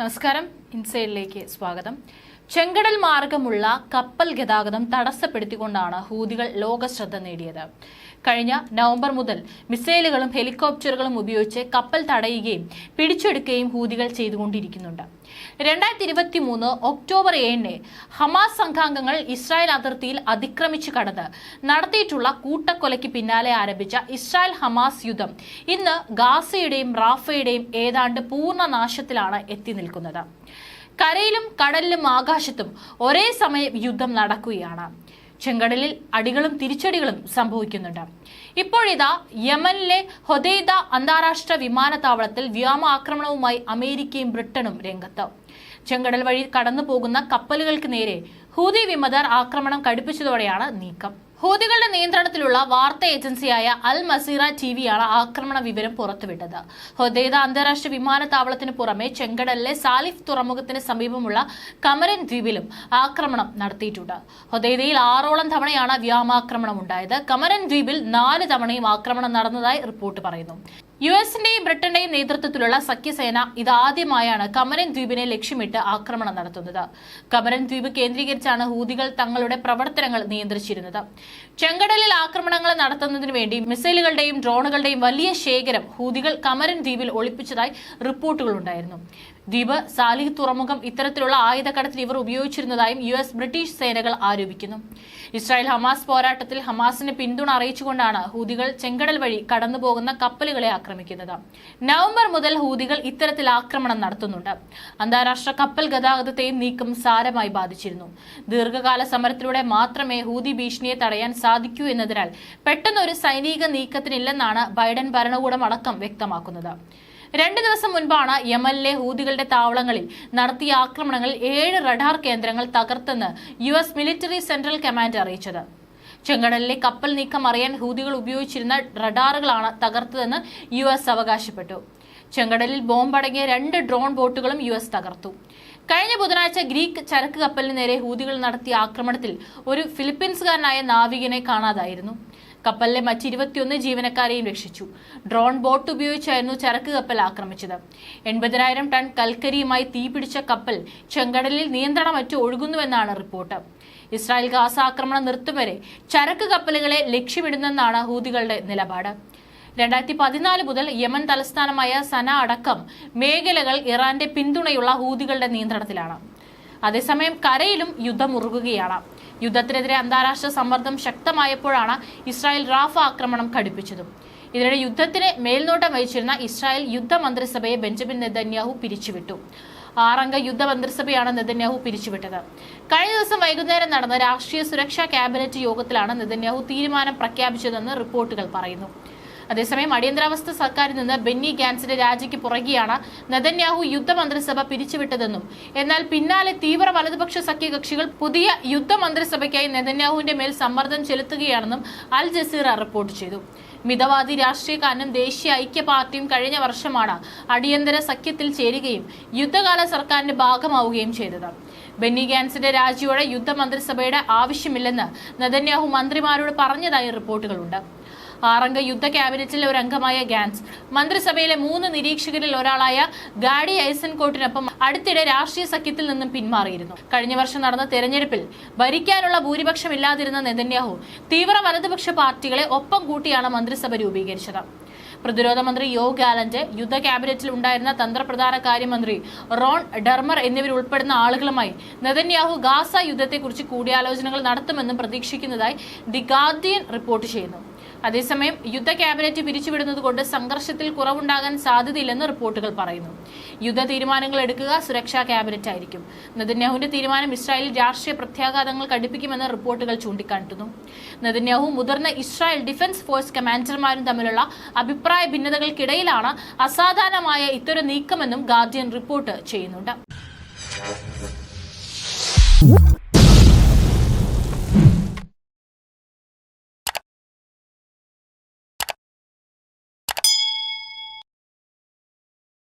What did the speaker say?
നമസ്കാരം. ഇൻസൈഡിലേക്ക് സ്വാഗതം. ചെങ്കടൽ മാർഗമുള്ള കപ്പൽ ഗതാഗതം തടസ്സപ്പെടുത്തിക്കൊണ്ടാണ് ഹൂതികൾ ലോക ശ്രദ്ധ നേടിയത്. കഴിഞ്ഞ നവംബർ മുതൽ മിസൈലുകളും ഹെലികോപ്റ്ററുകളും ഉപയോഗിച്ച് കപ്പൽ തടയുകയും പിടിച്ചെടുക്കുകയും ഹൂതികൾ ചെയ്തുകൊണ്ടിരിക്കുന്നുണ്ട്. രണ്ടായിരത്തി ഇരുപത്തി മൂന്ന് ഒക്ടോബർ ഏഴിന് ഹമാസ് സംഘാംഗങ്ങൾ ഇസ്രായേൽ അതിർത്തിയിൽ അതിക്രമിച്ചു കടന്ന് നടത്തിയിട്ടുള്ള കൂട്ടക്കൊലയ്ക്ക് പിന്നാലെ ആരംഭിച്ച ഇസ്രായേൽ ഹമാസ് യുദ്ധം ഇന്ന് ഗാസയുടെയും റാഫയുടെയും ഏതാണ്ട് പൂർണ നാശത്തിലാണ് എത്തി നിൽക്കുന്നത്. കരയിലും കടലിലും ആകാശത്തും ഒരേ സമയം യുദ്ധം നടക്കുകയാണ്. ചെങ്കടലിൽ അടികളും തിരിച്ചടികളും സംഭവിക്കുന്നുണ്ട്. ഇപ്പോഴിതാ യമനിലെ ഹൊദൈദ അന്താരാഷ്ട്ര വിമാനത്താവളത്തിൽ വ്യോമാക്രമണവുമായി അമേരിക്കയും ബ്രിട്ടനും രംഗത്ത്. ചെങ്കടൽ വഴി കടന്നു പോകുന്ന കപ്പലുകൾക്ക് നേരെ ഹൂതി വിമതർ ആക്രമണം കടുപ്പിച്ചതോടെയാണ് നീക്കം. ഹൂതികളുടെ നിയന്ത്രണത്തിലുള്ള വാർത്താ ഏജൻസിയായ അൽ മസീറ ടി വിയാണ് ആക്രമണ വിവരം പുറത്തുവിട്ടത്. ഹൊദൈദ അന്താരാഷ്ട്ര വിമാനത്താവളത്തിന് പുറമെ ചെങ്കടലിലെ സാലിഫ് തുറമുഖത്തിന് സമീപമുള്ള കമരൻ ദ്വീപിലും ആക്രമണം നടത്തിയിട്ടുണ്ട്. ഹൊദൈദയിൽ ആറോളം തവണയാണ് വ്യോമാക്രമണം ഉണ്ടായത് കമരൻ ദ്വീപിൽ നാല് തവണയും ആക്രമണം നടന്നതായി റിപ്പോർട്ട് പറയുന്നു. യു എസിന്റെയും ബ്രിട്ടന്റെയും നേതൃത്വത്തിലുള്ള സഖ്യസേന ഇതാദ്യമായാണ് കമരൻ ദ്വീപിനെ ലക്ഷ്യമിട്ട് ആക്രമണം നടത്തുന്നത്. കമരൻ ദ്വീപ് കേന്ദ്രീകരിച്ചാണ് ഹൂതികൾ തങ്ങളുടെ പ്രവർത്തനങ്ങൾ നിയന്ത്രിച്ചിരുന്നത്. ചെങ്കടലിൽ ആക്രമണങ്ങൾ നടത്തുന്നതിന് വേണ്ടി മിസൈലുകളുടെയും ഡ്രോണുകളുടെയും വലിയ ശേഖരം ഹൂതികൾ കമരൻ ദ്വീപിൽ ഒളിപ്പിച്ചതായി റിപ്പോർട്ടുകളുണ്ടായിരുന്നു. ദ്വീപ് സാലിഹ് തുറമുഖം ഇത്തരത്തിലുള്ള ആയുധക്കടത്തിൽ ഇവർ ഉപയോഗിച്ചിരുന്നതായും യു എസ് ബ്രിട്ടീഷ് സേനകൾ ആരോപിക്കുന്നു. ഇസ്രായേൽ ഹമാസ് പോരാട്ടത്തിൽ ഹമാസിന് പിന്തുണ അറിയിച്ചുകൊണ്ടാണ് ഹൂതികൾ ചെങ്കടൽ വഴി കടന്നുപോകുന്ന കപ്പലുകളെ ആക്രമിക്കുന്നത്. നവംബർ മുതൽ ഹൂതികൾ ഇത്തരത്തിൽ ആക്രമണം നടത്തുന്നുണ്ട്. അന്താരാഷ്ട്ര കപ്പൽ ഗതാഗതത്തെയും നീക്കം സാരമായി ബാധിച്ചിരുന്നു. ദീർഘകാല സമരത്തിലൂടെ മാത്രമേ ഹൂതി ഭീഷണിയെ തടയാൻ സാധിക്കൂ എന്നതിനാൽ പെട്ടെന്നൊരു സൈനിക നീക്കത്തിനില്ലെന്നാണ് ബൈഡൻ ഭരണകൂടം അടക്കം വ്യക്തമാക്കുന്നത്. രണ്ട് ദിവസം മുൻപാണ് യമനിലെ ഹൂതികളുടെ താവളങ്ങളിൽ നടത്തിയ ആക്രമണങ്ങളിൽ ഏഴ് റഡാർ കേന്ദ്രങ്ങൾ തകർത്തെന്ന് U S military central command അറിയിച്ചത്. ചെങ്കടലിലെ കപ്പൽ നീക്കം അറിയാൻ ഹൂതികൾ ഉപയോഗിച്ചിരുന്ന റഡാറുകളാണ് തകർത്തതെന്ന് യു എസ് അവകാശപ്പെട്ടു. ചെങ്കടലിൽ ബോംബടങ്ങിയ രണ്ട് ഡ്രോൺ ബോട്ടുകളും യു എസ് തകർത്തു. കഴിഞ്ഞ ബുധനാഴ്ച ഗ്രീക്ക് ചരക്ക് കപ്പലിന് നേരെ ഹൂതികൾ നടത്തിയ ആക്രമണത്തിൽ ഒരു ഫിലിപ്പീൻസുകാരനായ നാവികനെ കാണാതായിരുന്നു. കപ്പലിലെ മറ്റ് ഇരുപത്തിയൊന്ന് ജീവനക്കാരെയും രക്ഷിച്ചു. ഡ്രോൺ ബോട്ട് ഉപയോഗിച്ചായിരുന്നു ചരക്ക് കപ്പൽ ആക്രമിച്ചത്. എൺപതിനായിരം ടൺ കൽക്കരിയുമായി തീപിടിച്ച കപ്പൽ ചെങ്കടലിൽ നിയന്ത്രണം നിയന്ത്രണമറ്റ് ഒഴുകുന്നുവെന്നാണ് റിപ്പോർട്ട്. ഇസ്രായേൽ ഗാസ ആക്രമണം നിർത്തും വരെ ചരക്ക് കപ്പലുകളെ ലക്ഷ്യമിടുന്നെന്നാണ് ഹൂതികളുടെ നിലപാട്. രണ്ടായിരത്തി പതിനാല് മുതൽ യമൻ തലസ്ഥാനമായ സന അടക്കം മേഖലകൾ ഇറാന്റെ പിന്തുണയുള്ള ഹൂതികളുടെ നിയന്ത്രണത്തിലാണ്. അതേസമയം കരയിലും യുദ്ധം ഉറുകുകയാണ്. യുദ്ധത്തിനെതിരെ അന്താരാഷ്ട്ര സമ്മർദ്ദം ശക്തമായപ്പോഴാണ് ഇസ്രായേൽ റാഫ ആക്രമണം ഘടിപ്പിച്ചതും. ഇതിനിടെ യുദ്ധത്തിന് മേൽനോട്ടം വഹിച്ചിരുന്ന ഇസ്രായേൽ യുദ്ധമന്ത്രിസഭയെ ബെഞ്ചമിൻ നെതന്യാഹു പിരിച്ചുവിട്ടു. ആറംഗ യുദ്ധമന്ത്രിസഭയാണ് നെതന്യാഹു പിരിച്ചുവിട്ടത്. കഴിഞ്ഞ ദിവസം വൈകുന്നേരം നടന്ന രാഷ്ട്രീയ സുരക്ഷാ ക്യാബിനറ്റ് യോഗത്തിലാണ് നെതന്യാഹു തീരുമാനം പ്രഖ്യാപിച്ചതെന്ന് റിപ്പോർട്ടുകൾ പറയുന്നു. അതേസമയം അടിയന്തരാവസ്ഥ സർക്കാരിൽ നിന്ന് ബെന്നി ഗാൻസിന്റെ രാജിക്ക് പുറകെയാണ് നെതന്യാഹു യുദ്ധമന്ത്രിസഭ പിരിച്ചുവിട്ടതെന്നും. എന്നാൽ പിന്നാലെ തീവ്ര വലതുപക്ഷ സഖ്യകക്ഷികൾ പുതിയ യുദ്ധമന്ത്രിസഭയ്ക്കായി നെതന്യാഹുവിന്റെ മേൽ സമ്മർദ്ദം ചെലുത്തുകയാണെന്നും അൽ ജസീറ റിപ്പോർട്ട് ചെയ്തു. മിതവാദി രാഷ്ട്രീയക്കാരനും ദേശീയ ഐക്യ പാർട്ടിയും കഴിഞ്ഞ വർഷമാണ് അടിയന്തര സഖ്യത്തിൽ ചേരുകയും യുദ്ധകാല സർക്കാരിന്റെ ഭാഗമാവുകയും ചെയ്തത്. ബെന്നി ഗാൻസിന്റെ രാജിയോടെ യുദ്ധമന്ത്രിസഭയുടെ ആവശ്യമില്ലെന്ന് നെതന്യാഹു മന്ത്രിമാരോട് പറഞ്ഞതായി റിപ്പോർട്ടുകളുണ്ട്. ആറംഗ യുദ്ധ ക്യാബിനറ്റിലെ ഒരു അംഗമായ ഗാൻസ്. മന്ത്രിസഭയിലെ മൂന്ന് നിരീക്ഷകരിൽ ഒരാളായ ഗാഡി ഐസൻകോട്ടിനൊപ്പം അടുത്തിടെ രാഷ്ട്രീയ സഖ്യത്തിൽ നിന്നും പിന്മാറിയിരുന്നു. കഴിഞ്ഞ വർഷം നടന്ന തെരഞ്ഞെടുപ്പിൽ ഭരിക്കാനുള്ള ഭൂരിപക്ഷം ഇല്ലാതിരുന്ന നെതന്യാഹു തീവ്ര വലതുപക്ഷ പാർട്ടികളെ ഒപ്പം കൂട്ടിയാണ് മന്ത്രിസഭ രൂപീകരിച്ചത്. പ്രതിരോധ മന്ത്രി യോ ഗാലന്റ് യുദ്ധ ക്യാബിനറ്റിൽ ഉണ്ടായിരുന്ന തന്ത്രപ്രധാന കാര്യമന്ത്രി റോൺ ഡെർമർ എന്നിവരുൾപ്പെടുന്ന ആളുകളുമായി നെതന്യാഹു ഗാസ യുദ്ധത്തെക്കുറിച്ച് കൂടിയാലോചനകൾ നടത്തുമെന്നും പ്രതീക്ഷിക്കുന്നതായി ദി ഗാർഡിയൻ റിപ്പോർട്ട് ചെയ്യുന്നു. അതേസമയം യുദ്ധ ക്യാബിനറ്റ് പിരിച്ചുവിടുന്നതുകൊണ്ട് സംഘർഷത്തിൽ കുറവുണ്ടാകാൻ സാധ്യതയില്ലെന്ന് റിപ്പോർട്ടുകൾ പറയുന്നു. യുദ്ധ തീരുമാനങ്ങൾ എടുക്കുക സുരക്ഷാ ക്യാബിനറ്റ് ആയിരിക്കും. നെതന്യാഹുവിന്റെ തീരുമാനം ഇസ്രായേലിൽ രാഷ്ട്രീയ പ്രത്യാഘാതങ്ങൾ കടുപ്പിക്കുമെന്ന് റിപ്പോർട്ടുകൾ ചൂണ്ടിക്കാട്ടുന്നു. നെതന്യാഹു മുതിർന്ന ഇസ്രായേൽ ഡിഫൻസ് ഫോഴ്സ് കമാൻഡർമാരും തമ്മിലുള്ള അഭിപ്രായ ഭിന്നതകൾക്കിടയിലാണ് അസാധാരണമായ ഇത്തരം നീക്കമെന്നും ഗാർഡിയൻ റിപ്പോർട്ട് ചെയ്യുന്നുണ്ട്.